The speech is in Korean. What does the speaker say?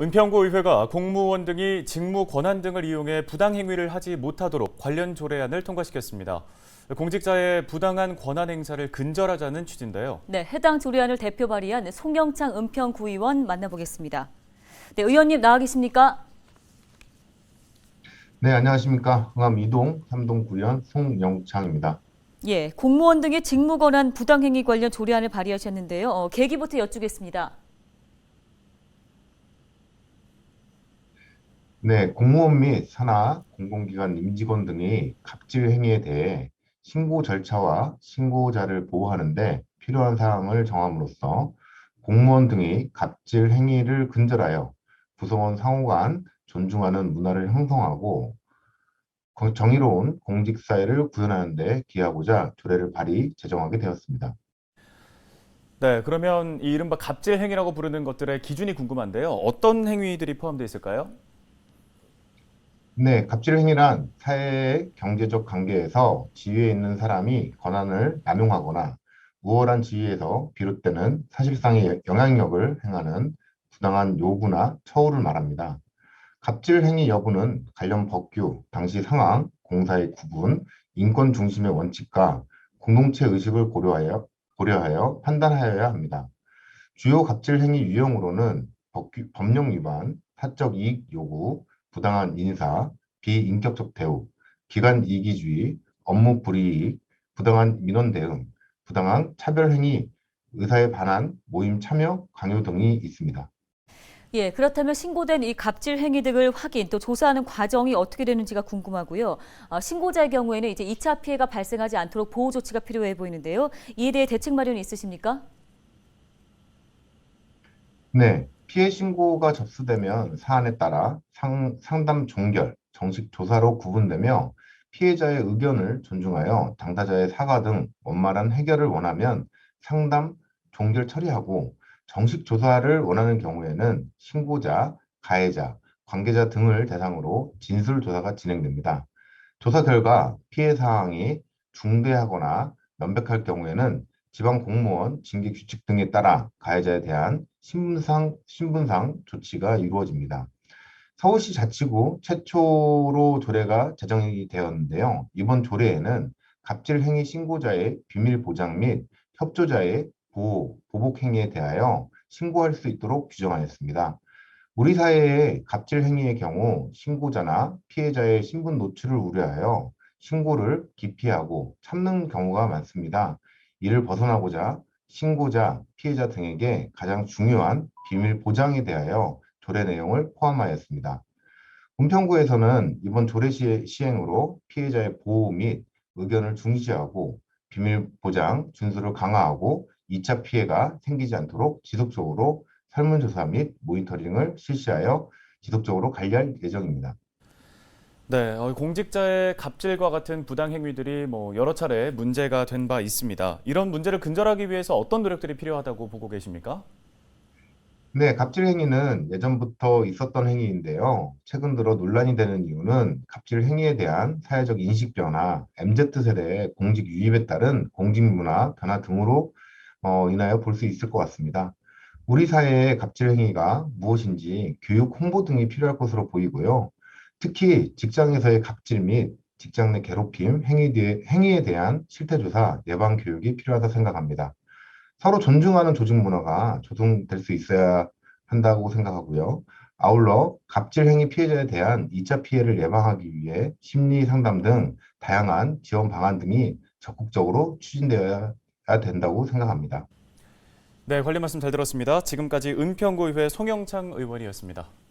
은평구 의회가 공무원 등이 직무 권한 등을 이용해 부당 행위를 하지 못하도록 관련 조례안을 통과시켰습니다. 공직자의 부당한 권한 행사를 근절하자는 취지인데요. 네, 해당 조례안을 대표 발의한 송영창 은평구의원 만나보겠습니다. 네, 의원님 나와 계십니까? 네, 안녕하십니까. 흥암 2동 3동 구의원 송영창입니다. 예, 공무원 등의 직무 권한 부당 행위 관련 조례안을 발의하셨는데요. 어, 계기부터 여쭙겠습니다. 네, 공무원 및 산하, 공공기관 임직원 등의 갑질 행위에 대해 신고 절차와 신고자를 보호하는데 필요한 사항을 정함으로써 공무원 등의 갑질 행위를 근절하여 구성원 상호 간 존중하는 문화를 형성하고 거- 정의로운 공직사회를 구현하는 데 기하고자 조례를 발의, 제정하게 되었습니다. 네, 그러면 이 이른바 갑질 행위라고 부르는 것들의 기준이 궁금한데요. 어떤 행위들이 포함되어 있을까요? 네, 갑질 행위란 사회의 경제적 관계에서 지위에 있는 사람이 권한을 남용하거나 우월한 지위에서 비롯되는 사실상의 영향력을 행하는 부당한 요구나 처우를 말합니다. 갑질 행위 여부는 관련 법규, 당시 상황, 공사의 구분, 인권 중심의 원칙과 공동체 의식을 고려하여, 고려하여 판단하여야 합니다. 주요 갑질 행위 유형으로는 법규, 법령 위반, 사적 이익 요구, 부당한 인사, 비인격적 대우, 기관 이기주의, 업무 불이익, 부당한 민원 대응, 부당한 차별 행위, 의사에 반한 모임 참여, 강요 등이 있습니다. 예, 그렇다면 신고된 이 갑질 행위 등을 확인 또 조사하는 과정이 어떻게 되는지가 궁금하고요. 어, 신고자의 경우에는 이제 2차 피해가 발생하지 않도록 보호 조치가 필요해 보이는데요. 이에 대해 대책 마련이 있으십니까? 네, 피해 신고가 접수되면 사안에 따라 상, 상담 종결, 정식 조사로 구분되며 피해자의 의견을 존중하여 당사자의 사과 등 원만한 해결을 원하면 상담, 종결 처리하고 정식 조사를 원하는 경우에는 신고자, 가해자, 관계자 등을 대상으로 진술 조사가 진행됩니다. 조사 결과 피해 사항이 중대하거나 명백할 경우에는 지방 공무원 징계 규칙 등에 따라 가해자에 대한 신분상, 신분상 조치가 이루어집니다. 서울시 자치구 최초로 조례가 제정이 되었는데요. 이번 조례에는 갑질 행위 신고자의 비밀 보장 및 협조자의 보호, 보복 행위에 대하여 신고할 수 있도록 규정하였습니다. 우리 사회의 갑질 행위의 경우 신고자나 피해자의 신분 노출을 우려하여 신고를 기피하고 참는 경우가 많습니다. 이를 벗어나고자 신고자, 피해자 등에게 가장 중요한 비밀 보장에 대하여 조례 내용을 포함하였습니다. 은평구에서는 이번 조례 시- 시행으로 피해자의 보호 및 의견을 중시하고 비밀 보장 준수를 강화하고 2차 피해가 생기지 않도록 지속적으로 설문조사 및 모니터링을 실시하여 지속적으로 관리할 예정입니다. 네, 어, 공직자의 갑질과 같은 부당 행위들이 뭐 여러 차례 문제가 된 바 있습니다. 이런 문제를 근절하기 위해서 어떤 노력들이 필요하다고 보고 계십니까? 네, 갑질 행위는 예전부터 있었던 행위인데요. 최근 들어 논란이 되는 이유는 갑질 행위에 대한 사회적 인식 변화, MZ세대의 공직 유입에 따른 공직 문화 변화 등으로 어, 인하여 볼 수 있을 것 같습니다. 우리 사회의 갑질 행위가 무엇인지 교육 홍보 등이 필요할 것으로 보이고요. 특히 직장에서의 갑질 및 직장 내 괴롭힘 행위 대- 행위에 대한 실태조사, 예방 교육이 필요하다 생각합니다. 서로 존중하는 조직 문화가 조성될 수 있어야 한다고 생각하고요. 아울러 갑질 행위 피해자에 대한 2차 피해를 예방하기 위해 심리 상담 등 다양한 지원 방안 등이 적극적으로 추진되어야 된다고 생각합니다. 네, 관련 말씀 잘 들었습니다. 지금까지 은평구의회 송영창 의원이었습니다.